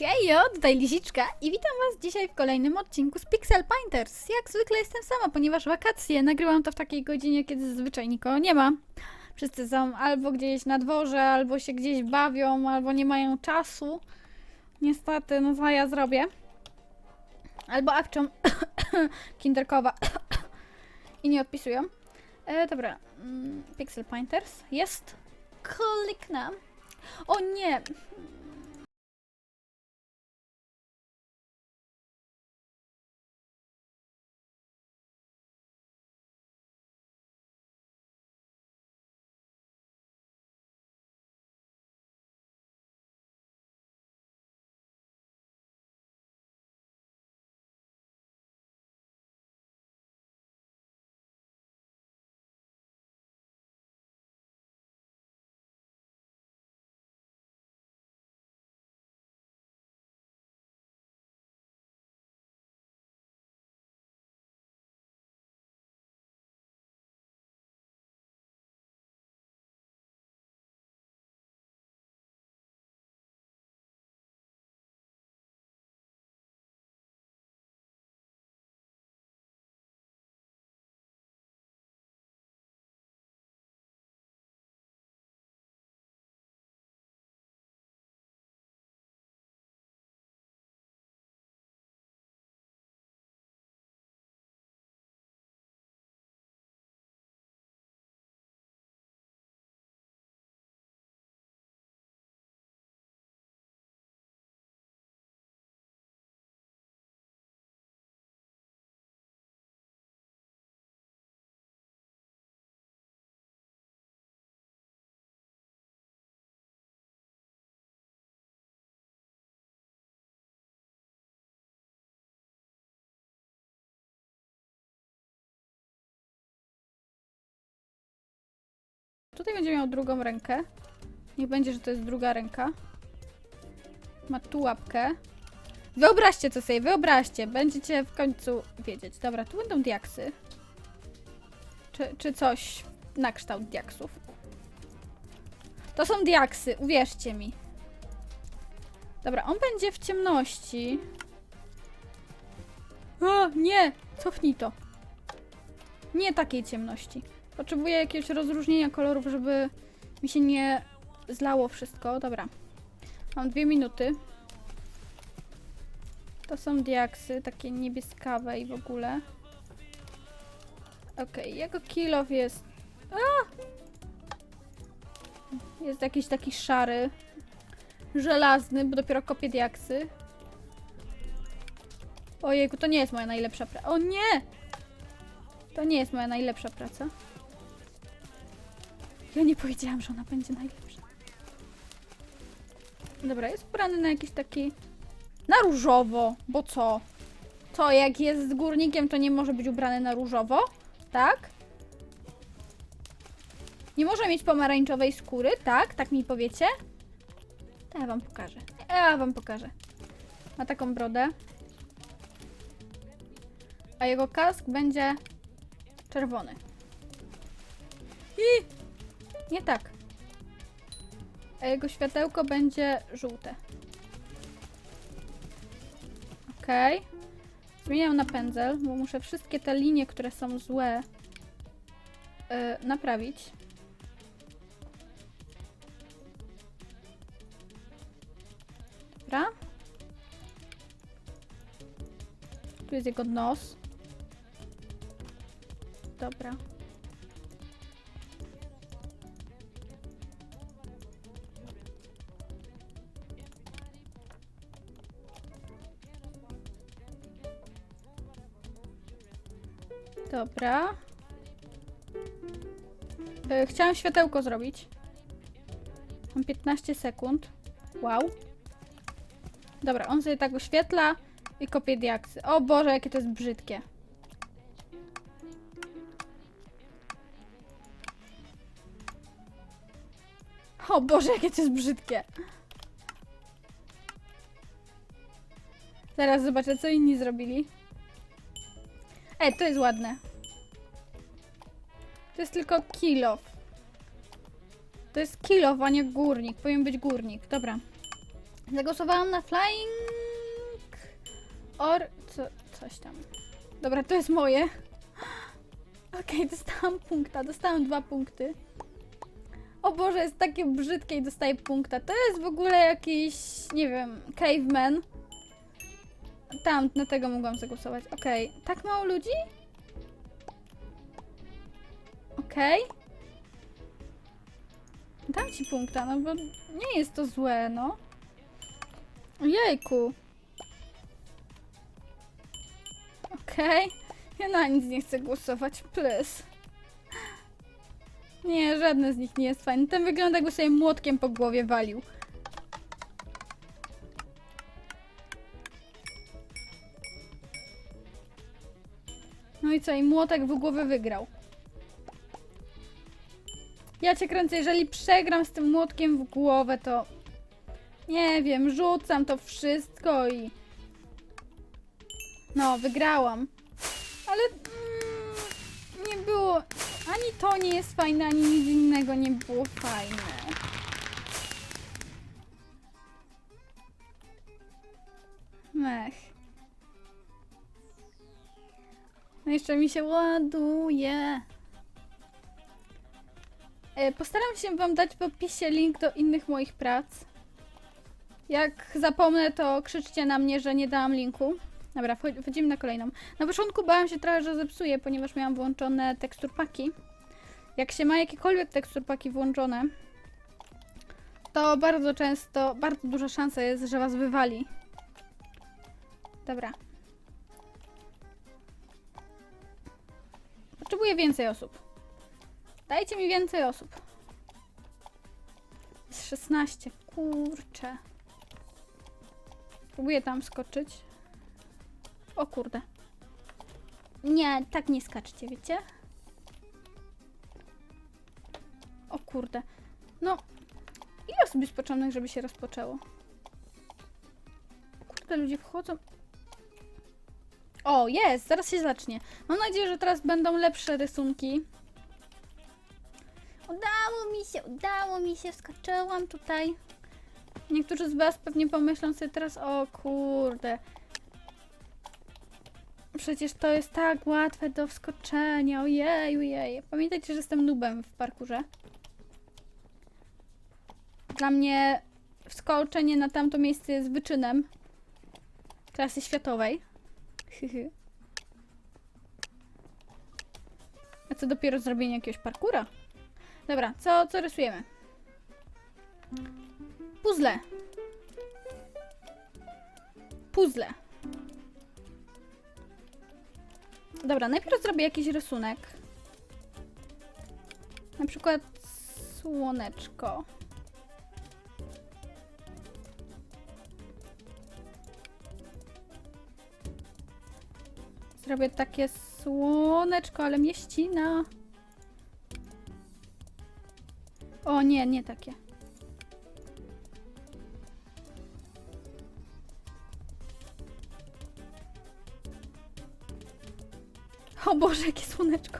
Hejo, tutaj Liziczka i witam was dzisiaj w kolejnym odcinku z Pixel Painters. Jak zwykle jestem sama, ponieważ wakacje nagrywam to w takiej godzinie, kiedy zazwyczaj nikogo nie ma. Wszyscy są albo gdzieś na dworze, albo się gdzieś bawią, albo nie mają czasu. Niestety, no co ja zrobię? Albo akczą kinderkowa i nie odpisują. E, dobra, mm, Pixel Painters jest. Kliknę. O nie! Tutaj będzie miał drugą rękę. Niech będzie, że to jest druga ręka. Ma tu łapkę. Wyobraźcie to sobie, wyobraźcie. Będziecie w końcu wiedzieć. Dobra, tu będą diaksy. Czy, czy coś na kształt diaksów. To są diaksy, uwierzcie mi. Dobra, on będzie w ciemności. O, nie! Cofnij to. Nie takiej ciemności. Potrzebuję jakiegoś rozróżnienia kolorów, żeby mi się nie zlało wszystko. Dobra. Mam dwie minuty. To są diaksy, takie niebieskawe i w ogóle. Okej, jego kilof jest... A! Jest jakiś taki szary. Żelazny, bo dopiero kopię diaksy. Ojejku, to nie jest moja najlepsza praca. O nie! To nie jest moja najlepsza praca. Ja nie powiedziałam, że ona będzie najlepsza. Dobra, jest ubrany na jakiś taki... Na różowo, bo co? Co, jak jest górnikiem, to nie może być ubrany na różowo? Tak? Nie może mieć pomarańczowej skóry, tak? Tak mi powiecie? To ja wam pokażę. Ja wam pokażę. Ma taką brodę. A jego kask będzie czerwony. I nie tak. A jego światełko będzie żółte. Okej. Zmieniam na pędzel, bo muszę wszystkie te linie, które są złe, yy, naprawić. Dobra. Tu jest jego nos. Dobra. Dobra. E, Chciałam światełko zrobić. Mam 15 sekund. Wow. Dobra, on sobie tak oświetla i kopie diaksy. O Boże, jakie to jest brzydkie. O Boże, jakie to jest brzydkie. Zaraz zobaczę, co inni zrobili. Ej, to jest ładne. To jest tylko kilof. To jest kilof, a nie górnik. Powinien być górnik. Dobra. Zagłosowałam na Flying or co, coś tam. Dobra, to jest moje. Okej, dostałam punkta, dostałam dwa punkty. O Boże, jest takie brzydkie i dostaję punkta. To jest w ogóle jakiś, nie wiem, caveman. Tam, na tego mogłam zagłosować. Okej, tak mało ludzi? Okej. Dam ci punkta, no bo nie jest to złe, no. Ojejku. Okej. Ja na nic nie chcę głosować, please. Nie, żadne z nich nie jest fajny. Ten wygląda jakby sobie młotkiem po głowie walił. Co? I młotek w głowę wygrał. Ja cię kręcę, jeżeli przegram z tym młotkiem w głowę, to nie wiem, rzucam to wszystko i no, wygrałam. Ale mm, nie było, ani to nie jest fajne, ani nic innego nie było fajne. Mech. Jeszcze mi się ładuje. E, Postaram się Wam dać w opisie link do innych moich prac. Jak zapomnę, to krzyczcie na mnie, że nie dałam linku. Dobra, wchod- wchodzimy na kolejną. Na początku bałam się trochę, że zepsuję, ponieważ miałam włączone teksturpaki. Jak się ma jakiekolwiek teksturpaki włączone, to bardzo często, bardzo duża szansa jest, że Was wywali. Dobra. Potrzebuję więcej osób. Dajcie mi więcej osób. Jest 16. Kurczę. Próbuję tam skoczyć. O kurde. Nie, tak nie skaczcie, wiecie? O kurde. No. Ile osób jest potrzebnych, żeby się rozpoczęło? Kurde, ludzie wchodzą. O, jest! Zaraz się zacznie. Mam nadzieję, że teraz będą lepsze rysunki. Udało mi się, udało mi się, skoczyłam tutaj. Niektórzy z Was pewnie pomyślą sobie teraz, o kurde. Przecież to jest tak łatwe do wskoczenia, ojej, ojej. Pamiętajcie, że jestem nubem w parkurze. Dla mnie wskoczenie na tamto miejsce jest wyczynem klasy światowej. A co dopiero zrobienie jakiegoś parkura? Dobra, co, co rysujemy? Puzzle. Puzzle. Dobra, najpierw zrobię jakiś rysunek. Na przykład słoneczko. Zrobię takie słoneczko, ale mieścina. O nie, nie takie. O Boże, jakie słoneczko.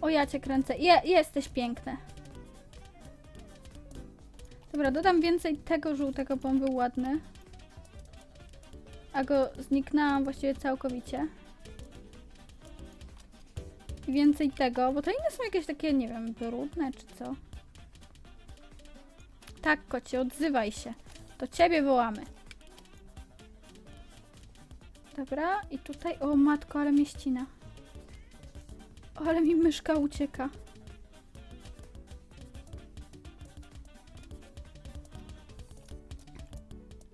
O, ja cię kręcę. Je, jesteś piękne. Dobra, dodam więcej tego żółtego, bo on był ładny. A go zniknęłam właściwie całkowicie. I więcej tego, bo te inne są jakieś takie, nie wiem, brudne czy co. Tak, kocie, odzywaj się. Do ciebie wołamy. Dobra, i tutaj, o matko, ale mieścina. O, ale mi myszka ucieka.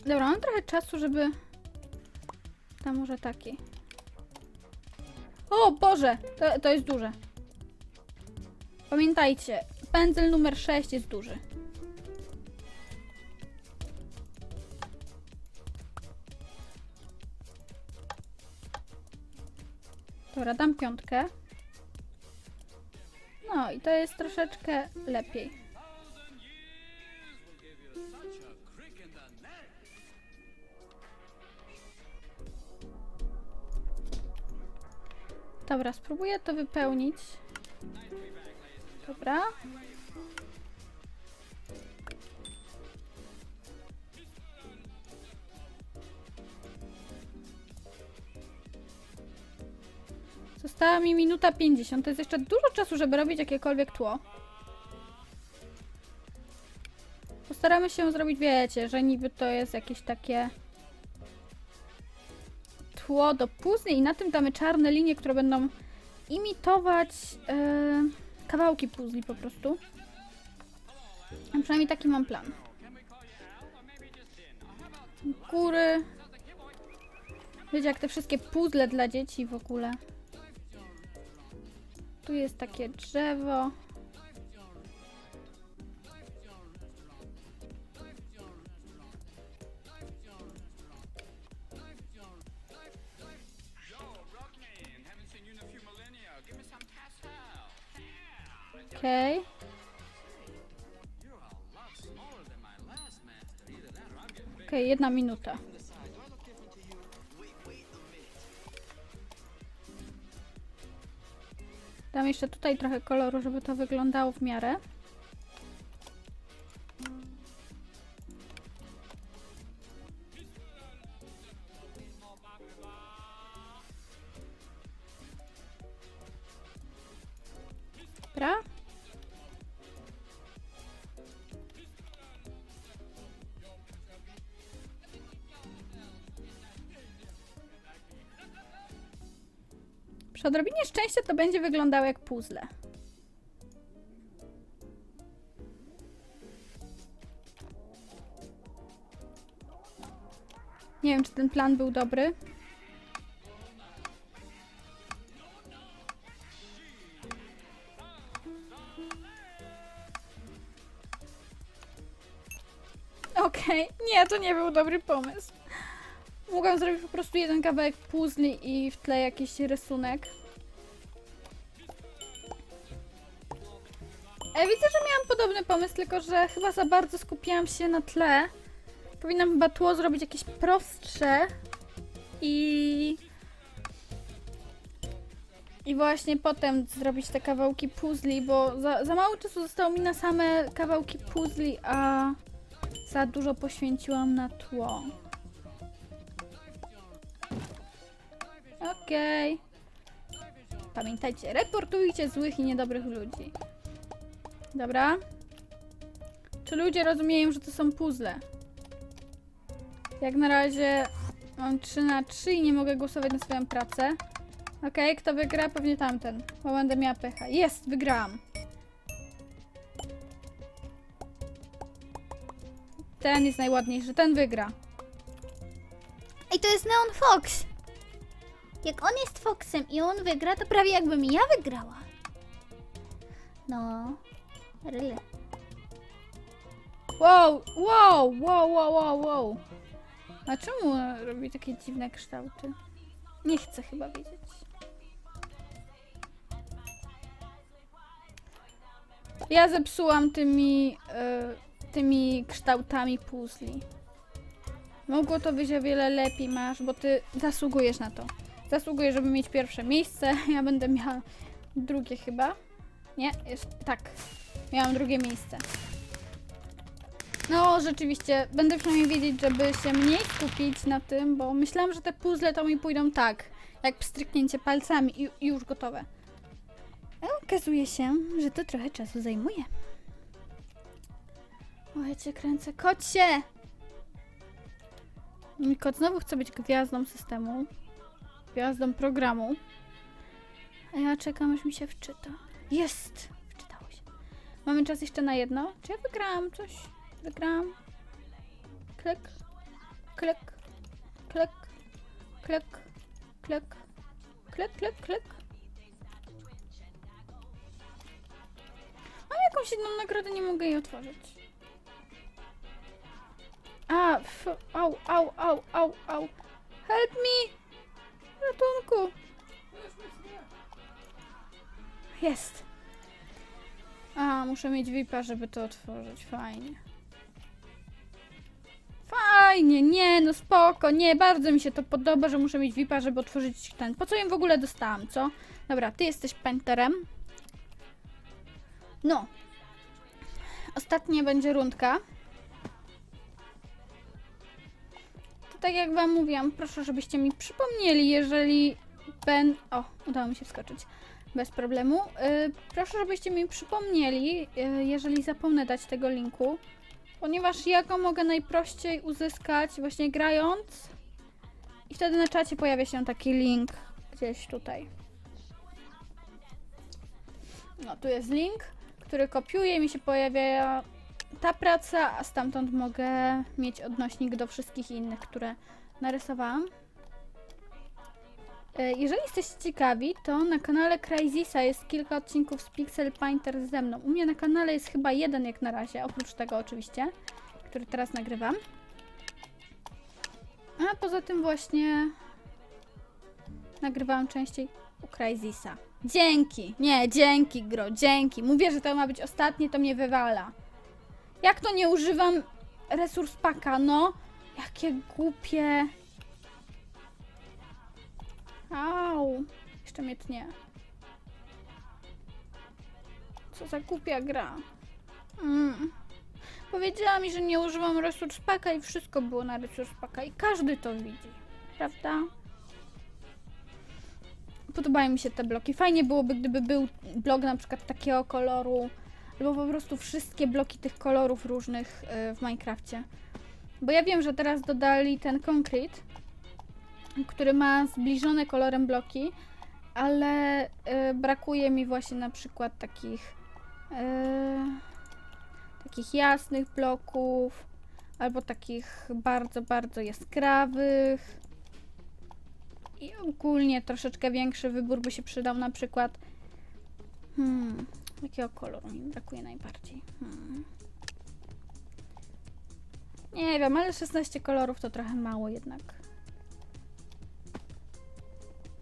Dobra, mam trochę czasu, żeby... Tam może taki. O Boże! To, to jest duże. Pamiętajcie, pędzel numer 6 jest duży. Dobra, dam piątkę. No i to jest troszeczkę lepiej. Dobra, spróbuję to wypełnić. Dobra. Została mi minuta 50. To jest jeszcze dużo czasu, żeby robić jakiekolwiek tło. Postaramy się zrobić, wiecie, że niby to jest jakieś takie tło do puzli i na tym damy czarne linie, które będą imitować e, kawałki puzli po prostu. A przynajmniej taki mam plan. Góry. Wiecie, jak te wszystkie puzzle dla dzieci w ogóle. Tu jest takie drzewo. Okej. Okej, jedna minuta. Dam jeszcze tutaj trochę koloru, żeby to wyglądało w miarę. Przy odrobinie szczęścia to będzie wyglądało jak puzzle. Nie wiem, czy ten plan był dobry. Okej, nie, to nie był dobry pomysł. Mogłam zrobić po prostu jeden kawałek puzli i w tle jakiś rysunek. E, widzę, że miałam podobny pomysł, tylko że chyba za bardzo skupiłam się na tle. Powinnam chyba tło zrobić jakieś prostsze i... I właśnie potem zrobić te kawałki puzli, bo za, za mało czasu zostało mi na same kawałki puzli, a za dużo poświęciłam na tło. Okej. Pamiętajcie, reportujcie złych i niedobrych ludzi. Dobra. Czy ludzie rozumieją, że to są puzzle? Jak na razie mam 3 na 3 i nie mogę głosować na swoją pracę. Okej, kto wygra? Pewnie tamten, bo będę miała pecha. Jest, wygrałam. Ten jest najładniejszy, ten wygra. I to jest Neon Fox. Jak on jest Foxem i on wygra, to prawie jakbym ja wygrała. No, ryle. Wow, wow, wow, wow, wow, wow. A czemu robi takie dziwne kształty? Nie chcę chyba wiedzieć. Ja zepsułam tymi, e, tymi kształtami puzli. Mogło to być o wiele lepiej, masz, bo ty zasługujesz na to. Zasługujesz, żeby mieć pierwsze miejsce. Ja będę miała drugie chyba. Nie, jest, tak. Miałam drugie miejsce. No, rzeczywiście, będę przynajmniej wiedzieć, żeby się mniej skupić na tym, bo myślałam, że te puzzle to mi pójdą tak, jak pstryknięcie palcami i, i już gotowe. A okazuje się, że to trochę czasu zajmuje. O, ja cię kręcę. Kocie! Mój kot znowu chce być gwiazdą systemu. Gwiazdą programu. A ja czekam, aż mi się wczyta. Jest! Wczytało się. Mamy czas jeszcze na jedno. Czy ja wygrałam coś? Wygrałam. Klik. Klik. Klik. Klik. Klik. Klik, klik, klik. Mam jakąś jedną nagrodę, nie mogę jej otworzyć. A, f, au, au, au, au, au. Help me! Jest. A, muszę mieć VIPa, żeby to otworzyć. Fajnie. Fajnie, nie, no spoko, nie, bardzo mi się to podoba, że muszę mieć VIPa, żeby otworzyć ten. Po co ją w ogóle dostałam, co? Dobra, ty jesteś penterem. No. Ostatnie będzie rundka. To tak jak wam mówiłam, proszę, żebyście mi przypomnieli, jeżeli ben... O, udało mi się wskoczyć. Bez problemu. Y, proszę, żebyście mi przypomnieli, y, jeżeli zapomnę dać tego linku, ponieważ ja go mogę najprościej uzyskać właśnie grając i wtedy na czacie pojawia się taki link gdzieś tutaj. No, tu jest link, który kopiuję mi się pojawia ta praca, a stamtąd mogę mieć odnośnik do wszystkich innych, które narysowałam. E, Jeżeli jesteście ciekawi, to na kanale Crazisa jest kilka odcinków z Pixel Painter ze mną. U mnie na kanale jest chyba jeden jak na razie, oprócz tego oczywiście, który teraz nagrywam. A poza tym właśnie nagrywałam częściej u Crazisa. Dzięki! Nie, dzięki, gro, dzięki. Mówię, że to ma być ostatnie, to mnie wywala. Jak to nie używam resurs paka, no? Jakie głupie. Au. Jeszcze mnie tnie. Co za głupia gra. Mm. Powiedziała mi, że nie używam resurs paka i wszystko było na resurs paka i każdy to widzi. Prawda? Podobają mi się te bloki. Fajnie byłoby, gdyby był blok na przykład takiego koloru, albo po prostu wszystkie bloki tych kolorów różnych y, w Minecrafcie. Bo ja wiem, że teraz dodali ten concrete, który ma zbliżone kolorem bloki, ale y, brakuje mi właśnie na przykład takich y, takich jasnych bloków, albo takich bardzo, bardzo jaskrawych. I ogólnie troszeczkę większy wybór by się przydał na przykład. Hmm, jakiego koloru mi brakuje najbardziej? Hmm. Nie wiem, ale 16 kolorów to trochę mało jednak.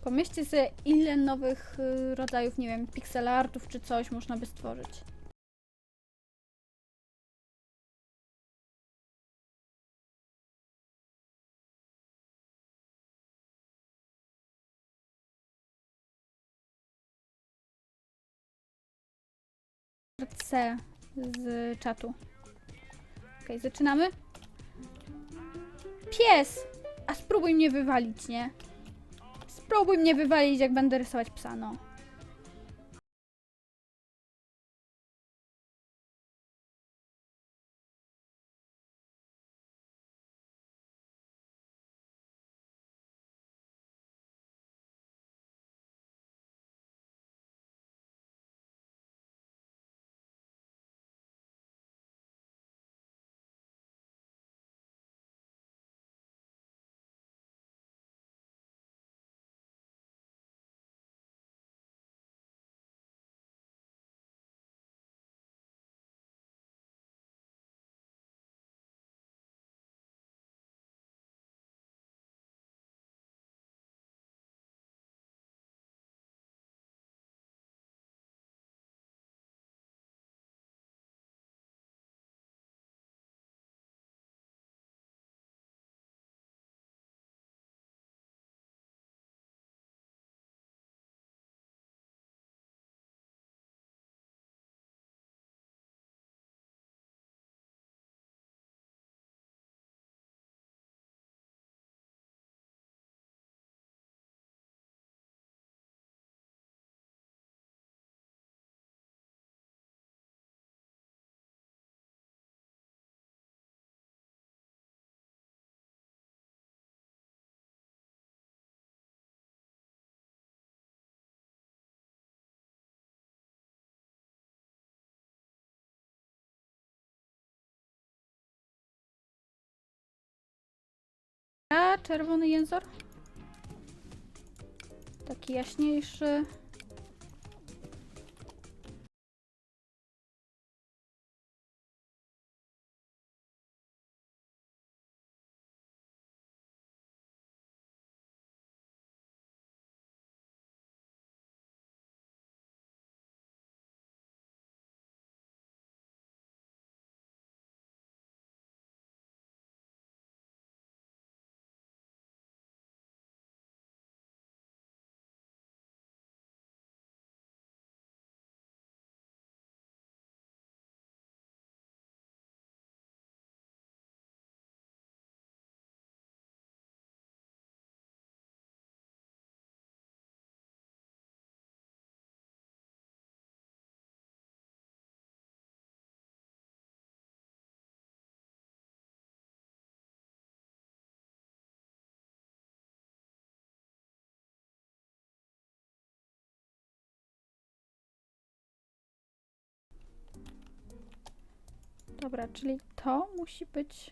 Pomyślcie sobie, ile nowych y, rodzajów, nie wiem, pixel artów czy coś można by stworzyć. C z czatu. Okej, zaczynamy. Pies! A spróbuj mnie wywalić, nie? Spróbuj mnie wywalić, jak będę rysować psa, no. A czerwony jęzor? Taki jaśniejszy. Dobra, czyli to musi być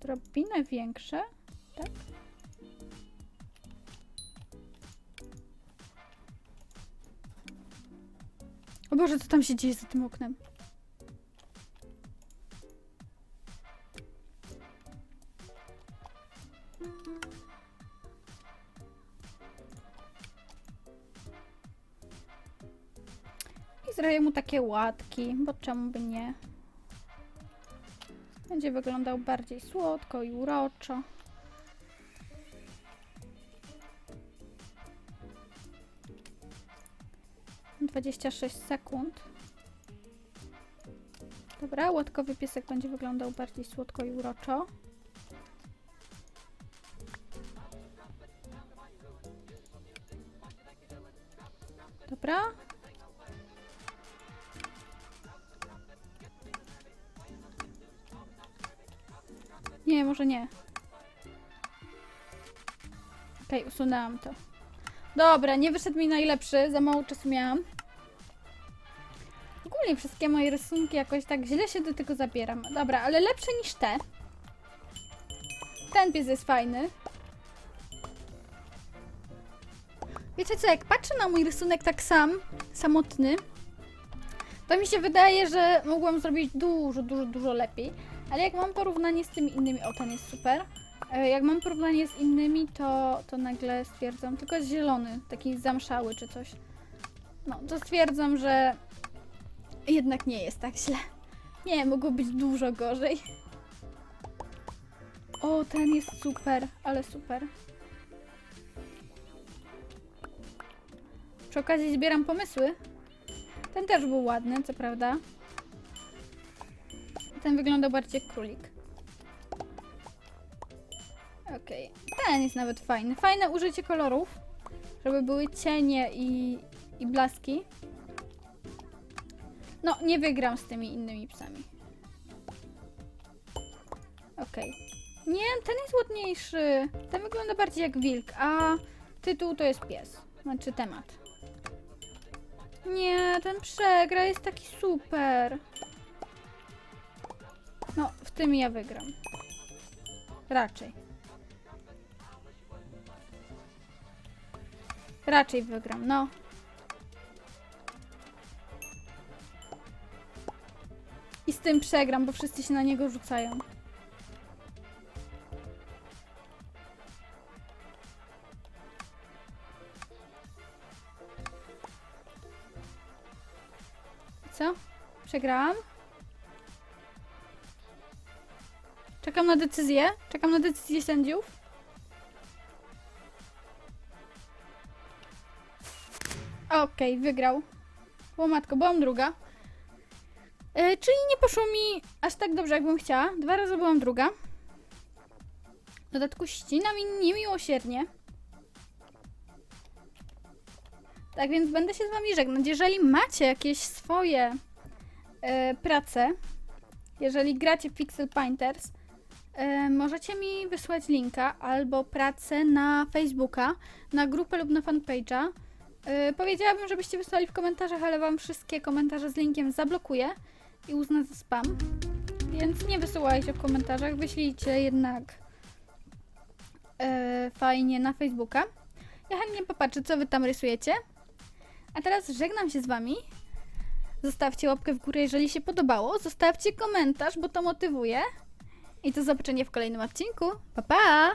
drobinę większe, tak? O Boże, co tam się dzieje za tym oknem? I zrobię mu takie łatki, bo czemu by nie? Będzie wyglądał bardziej słodko i uroczo. Dwadzieścia sześć sekund. Dobra, łatkowy piesek będzie wyglądał bardziej słodko i uroczo. Dobra. Nie, może nie. Okej, usunęłam to. Dobra, nie wyszedł mi najlepszy, za mało czasu miałam. Ogólnie wszystkie moje rysunki jakoś tak źle się do tego zabieram. Dobra, ale lepsze niż te. Ten pies jest fajny. Wiecie co, jak patrzę na mój rysunek tak sam, samotny, to mi się wydaje, że mogłam zrobić dużo, dużo, dużo lepiej. Ale jak mam porównanie z tymi innymi, o ten jest super. E, Jak mam porównanie z innymi, to, to nagle stwierdzam, tylko jest zielony, taki zamszały czy coś. No, to stwierdzam, że jednak nie jest tak źle. Nie, mogło być dużo gorzej. O, ten jest super, ale super. Przy okazji zbieram pomysły. Ten też był ładny, co prawda. Ten wygląda bardziej jak królik. Okej. Ten jest nawet fajny. Fajne użycie kolorów, żeby były cienie i, i blaski. No, nie wygram z tymi innymi psami. Okej. Nie, ten jest ładniejszy. Ten wygląda bardziej jak wilk, a tytuł to jest pies. Znaczy temat. Nie, ten przegra jest taki super. No, w tym ja wygram. Raczej. Raczej wygram, no. I z tym przegram, bo wszyscy się na niego rzucają. Co? Przegrałam? Czekam na decyzję. Czekam na decyzję sędziów. Okej, wygrał. Łomatko, byłam druga. E, czyli nie poszło mi aż tak dobrze, jakbym chciała. Dwa razy byłam druga. W dodatku ścina mi niemiłosiernie. Tak więc będę się z wami żegnać. Jeżeli macie jakieś swoje e, prace, jeżeli gracie Pixel Painters, e, możecie mi wysłać linka albo pracę na Facebooka, na grupę lub na fanpage'a. E, powiedziałabym, żebyście wysłali w komentarzach, ale wam wszystkie komentarze z linkiem zablokuję i uzna za spam. Więc nie wysyłajcie w komentarzach, wyślijcie jednak e, fajnie na Facebooka. Ja chętnie popatrzę, co wy tam rysujecie. A teraz żegnam się z wami. Zostawcie łapkę w górę, jeżeli się podobało. Zostawcie komentarz, bo to motywuje. I do zobaczenia w kolejnym odcinku. Pa pa!